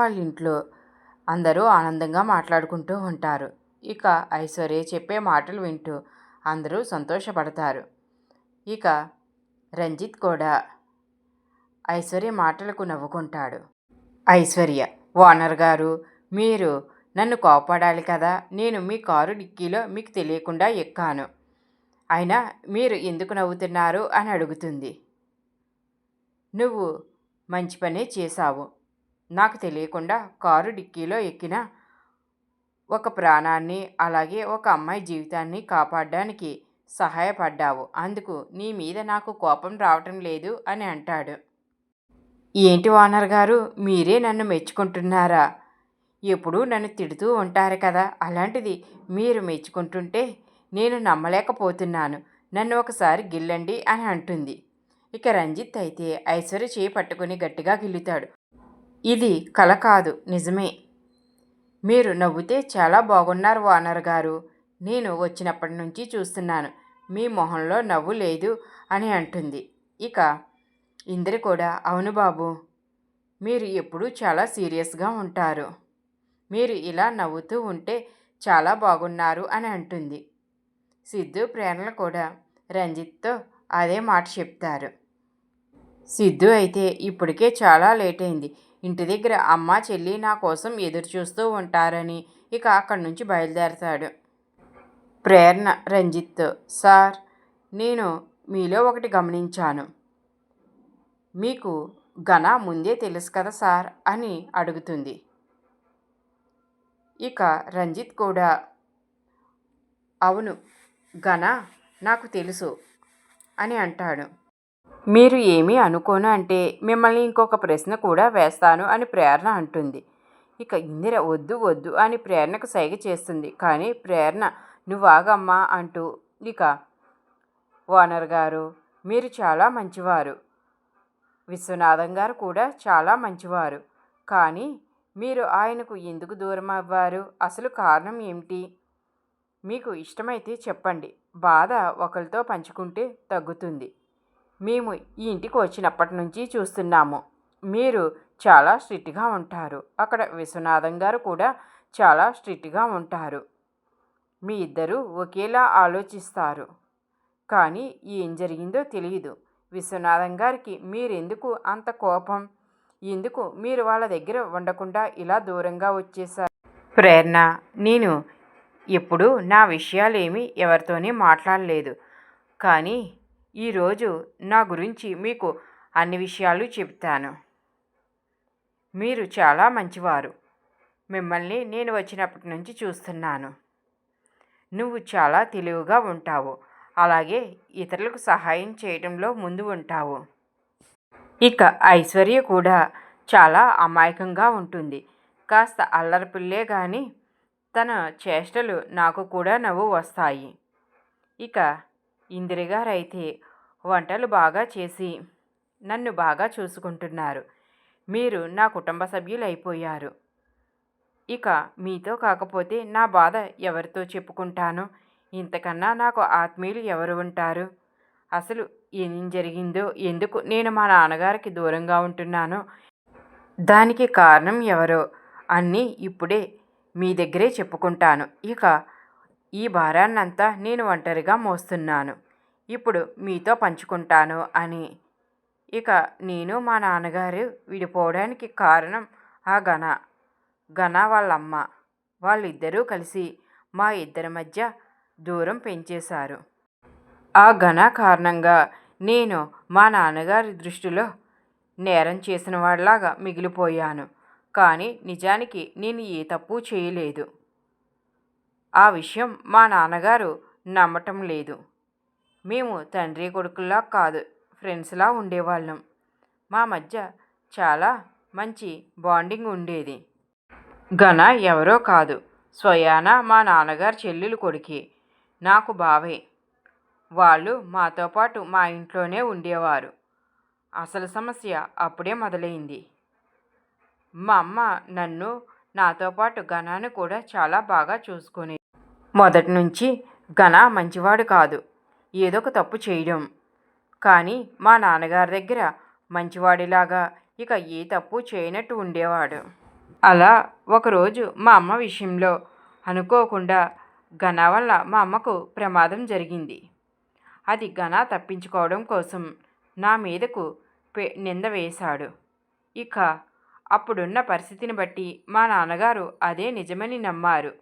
వాళ్ళ ఇంట్లో అందరూ ఆనందంగా మాట్లాడుకుంటూ ఉంటారు. ఇక ఐశ్వర్య చెప్పే మాటలు వింటూ అందరూ సంతోషపడతారు. ఇక రంజిత్ కూడా ఐశ్వర్య మాటలకు నవ్వుకుంటాడు. ఐశ్వర్య ఓనర్ గారు మీరు నన్ను కోపడాలి కదా. నేను మీ కారు డిక్కీలో మీకు తెలియకుండా ఎక్కాను. అయినా మీరు ఎందుకు నవ్వుతున్నారు? అని అడుగుతుంది. నువ్వు మంచి పనే చేశావు. నాకు తెలియకుండా కారు డిక్కీలో ఎక్కిన ఒక ప్రాణాన్ని అలాగే ఒక అమ్మాయి జీవితాన్ని కాపాడడానికి సహాయపడ్డావు. అందుకు నీ మీద నాకు కోపం రావటం లేదు అని అంటాడు. ఏంటి ఓనర్ గారు? మీరే నన్ను మెచ్చుకుంటున్నారా? ఎప్పుడూ నన్ను తిడుతూ ఉంటారు కదా. అలాంటిది మీరు మెచ్చుకుంటుంటే నేను నమ్మలేకపోతున్నాను. నన్ను ఒకసారి గిల్లండి అని అంటుంది. ఇక రంజిత్ అయితే ఐశ్వర్య చేయి పట్టుకుని గట్టిగా గిల్లుతాడు. ఇది కల కాదు నిజమే. మీరు నవ్వుతే చాలా బాగున్నారు ఓనర్ గారు. నేను వచ్చినప్పటి నుంచి చూస్తున్నాను. మీ మొహంలో నవ్వు లేదు అని అంటుంది. ఇక ఇందిర కూడా అవును బాబు. మీరు ఎప్పుడూ చాలా సీరియస్గా ఉంటారు. మీరు ఇలా నవ్వుతూ ఉంటే చాలా బాగున్నారు అని అంటుంది. సిద్ధు ప్రేరణలు కూడా రంజిత్తో అదే మాట చెప్తారు. సిద్ధు అయితే ఇప్పటికే చాలా లేట్ అయింది. ఇంటి దగ్గర అమ్మ చెల్లి నా కోసం ఎదురు చూస్తూ ఉంటారని ఇక అక్కడి నుంచి బయలుదేరతాడు. ప్రేరణ రంజిత్ సార్ నేను మీలో ఒకటి గమనించాను. మీకు ఘన ముందే తెలుసు కదా సార్ అని అడుగుతుంది. ఇక రంజిత్ కూడా అవును ఘన నాకు తెలుసు అని అంటాడు. మీరు ఏమీ అనుకోను అంటే మిమ్మల్ని ఇంకొక ప్రశ్న కూడా వేస్తాను అని ప్రేరణ అంటుంది. ఇక ఇందిర వద్దు వద్దు అని ప్రేరణకు సైగ చేస్తుంది. కానీ ప్రేరణ నువ్వు ఆగమ్మా అంటూ ఇక ఓనర్ గారు మీరు చాలా మంచివారు. విశ్వనాథం గారు కూడా చాలా మంచివారు. కానీ మీరు ఆయనకు ఎందుకు దూరం అవ్వారు? అసలు కారణం ఏమిటి? మీకు ఇష్టమైతే చెప్పండి. బాధ ఒకరితో పంచుకుంటే తగ్గుతుంది. మేము ఈ ఇంటికి వచ్చినప్పటి నుంచి చూస్తున్నాము. మీరు చాలా స్ట్రిక్ట్గా ఉంటారు. అక్కడ విశ్వనాథం గారు కూడా చాలా స్ట్రిక్ట్గా ఉంటారు. మీ ఇద్దరూ ఒకేలా ఆలోచిస్తారు. కానీ ఏం జరిగిందో తెలియదు విశ్వనాథం గారికి మీరెందుకు అంత కోపం? ఎందుకు మీరు వాళ్ళ దగ్గర ఉండకుండా ఇలా దూరంగా వచ్చేసారు ప్రేరణ నేను ఎప్పుడు నా విషయాలేమి ఎవరితోనే మాట్లాడలేదు. కానీ ఈరోజు నా గురించి మీకు అన్ని విషయాలు చెప్తాను మీరు చాలా మంచివారు. మిమ్మల్ని నేను వచ్చినప్పటి నుంచి చూస్తున్నాను. నువ్వు చాలా తెలివిగా ఉంటావు. అలాగే ఇతరులకు సహాయం చేయడంలో ముందు ఉంటావు. ఇక ఐశ్వర్య కూడా చాలా అమాయకంగా ఉంటుంది. కాస్త అల్లరిపిల్లే కానీ తన చేష్టలు నాకు కూడా నవ్వు వస్తాయి. ఇక ఇందిరగారైతే వంటలు బాగా చేసి నన్ను బాగా చూసుకుంటున్నారు. మీరు నా కుటుంబ సభ్యులు అయిపోయారు ఇక మీతో కాకపోతే నా బాధ ఎవరితో చెప్పుకుంటాను? ఇంతకన్నా నాకు ఆత్మీయులు ఎవరు ఉంటారు? అసలు ఏం జరిగిందో ఎందుకు నేను మా నాన్నగారికి దూరంగా ఉంటున్నానో? దానికి కారణం ఎవరో అన్నీ ఇప్పుడే మీ దగ్గరే చెప్పుకుంటాను. ఇక ఈ భారాన్నంతా నేను ఒంటరిగా మోస్తున్నాను. ఇప్పుడు మీతో పంచుకుంటాను అని. ఇక నేను మా నాన్నగారు విడిపోవడానికి కారణం ఆ ఘన. ఘన వాళ్ళమ్మ. వాళ్ళిద్దరూ కలిసి మా ఇద్దరి మధ్య దూరం పెంచేశారు. ఆ ఘన కారణంగా నేను మా నాన్నగారి దృష్టిలో నేరం చేసిన వాళ్ళలాగా మిగిలిపోయాను. కానీ నిజానికి నేను ఏ తప్పు చేయలేదు. ఆ విషయం మా నాన్నగారు నమ్మటం లేదు. మేము తండ్రి కొడుకుల్లా కాదు ఫ్రెండ్స్లా ఉండేవాళ్ళం. మా మధ్య చాలా మంచి బాండింగ్ ఉండేది. ఘన ఎవరో కాదు స్వయాన మా నాన్నగారు చెల్లెలు కొడుకి నాకు బావే. వాళ్ళు మాతో పాటు మా ఇంట్లోనే ఉండేవారు. అసలు సమస్య అప్పుడే మొదలైంది. మా అమ్మ నన్ను నాతో పాటు ఘనాన్ని కూడా చాలా బాగా చూసుకునేది మొదటి నుంచి ఘన మంచివాడు కాదు. ఏదో ఒక తప్పు చేయడం. కానీ మా నాన్నగారి దగ్గర మంచివాడిలాగా ఇక ఏ తప్పు చేయనట్టు ఉండేవాడు. అలా ఒకరోజు మా అమ్మ విషయంలో అనుకోకుండా ఘన వల్ల మా అమ్మకు ప్రమాదం జరిగింది. అది ఘన తప్పించుకోవడం కోసం నా మీదకు పె నింద వేశాడు. ఇక అప్పుడున్న పరిస్థితిని బట్టి మా నాన్నగారు అదే నిజమని నమ్మారు.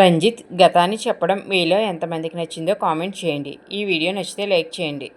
రంజిత్ గతాన్ని చెప్పడం మీలో ఎంతమందికి నచ్చిందో కామెంట్ చేయండి. ఈ వీడియో నచ్చితే లైక్ చేయండి.